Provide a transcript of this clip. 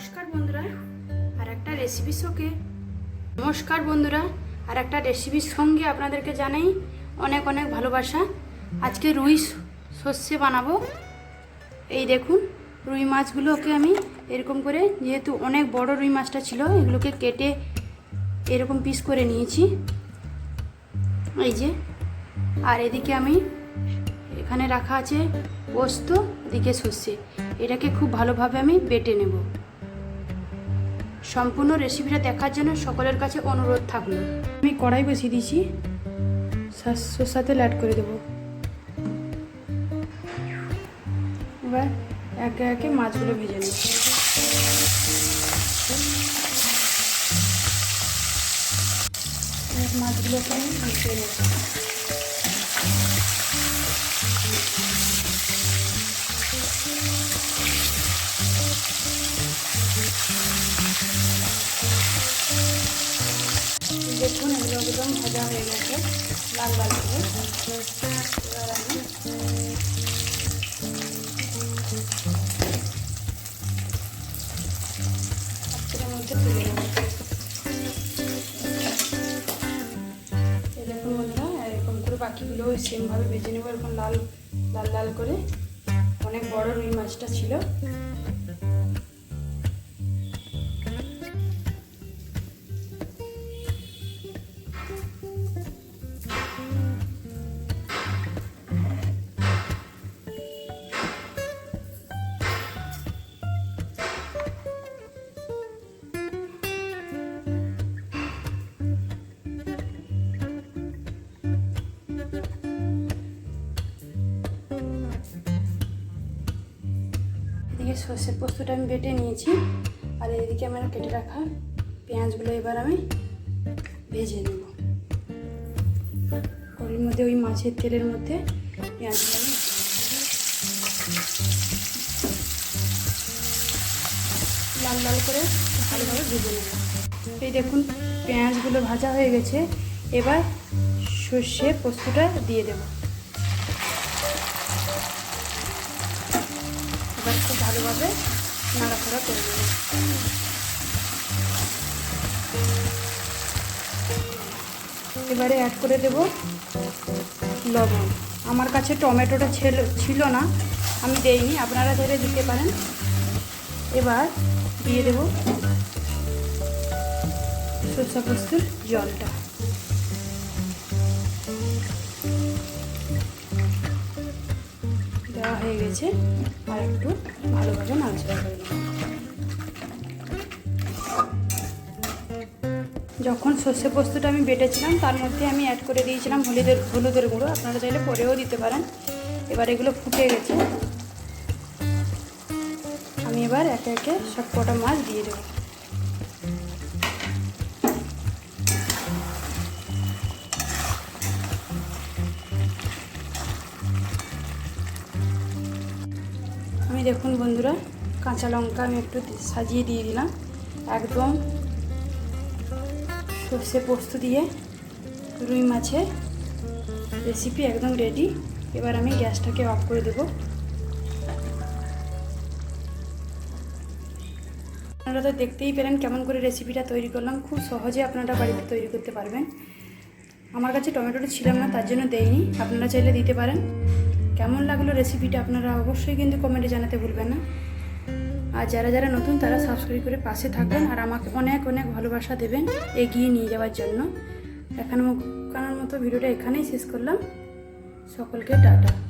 নমস্কার বন্ধুরা, আর একটা রেসিপি শোকে। নমস্কার বন্ধুরা, আর একটা রেসিপির সঙ্গে আপনাদেরকে জানাই অনেক অনেক ভালোবাসা। আজকে রুই সর্ষে বানাবো। এই দেখুন, রুই মাছগুলোকে আমি এরকম করে, যেহেতু অনেক বড় রুই মাছটা ছিল, এগুলোকে কেটে এরকম পিস করে নিয়েছি। এই যে, আর এদিকে আমি এখানে রাখা আছে পোস্ত দিকে সর্ষে। এটাকে খুব ভালোভাবে আমি বেটে নেব। সম্পূর্ণ রেসিপিটা দেখার জন্য সকলের কাছে অনুরোধ থাকল। আমি কড়াই বসিয়ে দিয়েছি। সর্ষা তেল অ্যাড করে দেবো। এবার একে একে মাছগুলো ভেজে এবার মাছগুলোকে নেব। দেখুন, এগুলো একদম ভাজা হয়ে গেছে, লাল লাল করে। এবার মধ্যে নেব। এরকম সেমভাবে নেব, এরকম লাল লাল লাল করে। অনেক বড় রুই মাছটা ছিল। এদিকে সর্ষের পোস্তটা আমি বেটে নিয়েছি, আর এদিকে আমার কেটে রাখা পেঁয়াজগুলো এবার আমি ভেজে নেব। ওর মধ্যে ওই মাছের তেলের মধ্যে পেঁয়াজগুলো আমি লাল লাল করে ভালোভাবে ভেজে নেব। এই দেখুন, পেঁয়াজগুলো ভাজা হয়ে গেছে। এবার সর্ষে পোস্তটা দিয়ে দেবো। খুব ভালোভাবে নাড়াচাড়া করে নেব। এবারে অ্যাড করে দেব লবণ। আমার কাছে টমেটোটা ছিল ছিল না, আমি দেইনি, আপনারা ধরে দিতে পারেন। এবার দিয়ে দেব সরষা পোস্তর জলটা। হয়ে গেছে। আর একটু ভালোভাবে নাড়াচাড়া করে যখন সর্ষে পোস্তটা আমি বেটেছিলাম, তার মধ্যে আমি অ্যাড করে দিয়েছিলাম হলুদের হলুদের গুঁড়ো। আপনারা চাইলে পরেও দিতে পারেন। এবার এগুলো ফুটে গেছে। আমি এবার একে একে সব কটা মাছ দিয়ে দেবো। আমি দেখুন বন্ধুরা, কাঁচা লঙ্কা আমি একটু সাজিয়ে দিয়ে দিলাম। একদম সর্ষে পোস্ত দিয়ে রুই মাছের রেসিপি একদম রেডি এবার আমি গ্যাসটাকে অফ করে দেবো। আপনারা তো দেখতেই পেলেন কেমন করে রেসিপিটা তৈরি করলাম। খুব সহজে আপনারা বাড়িতে তৈরি করতে পারবেন। আমার কাছে টমেটোটা ছিলাম না, তার জন্য দেয়নি আপনারা চাইলে দিতে পারেন। কেমন লাগল রেসিপিটা আপনারা অবশ্যই কিন্তু কমেন্টে জানাতে ভুলবেন না। আর যারা যারা নতুন, তারা সাবস্ক্রাইব করে পাশে থাকবেন আর আমাকে অনেক অনেক ভালোবাসা দেবেন এগিয়ে নিয়ে যাওয়ার জন্য। এখানে কানার মতো ভিডিওটা এখানেই শেষ করলাম। সকলকে টাটা।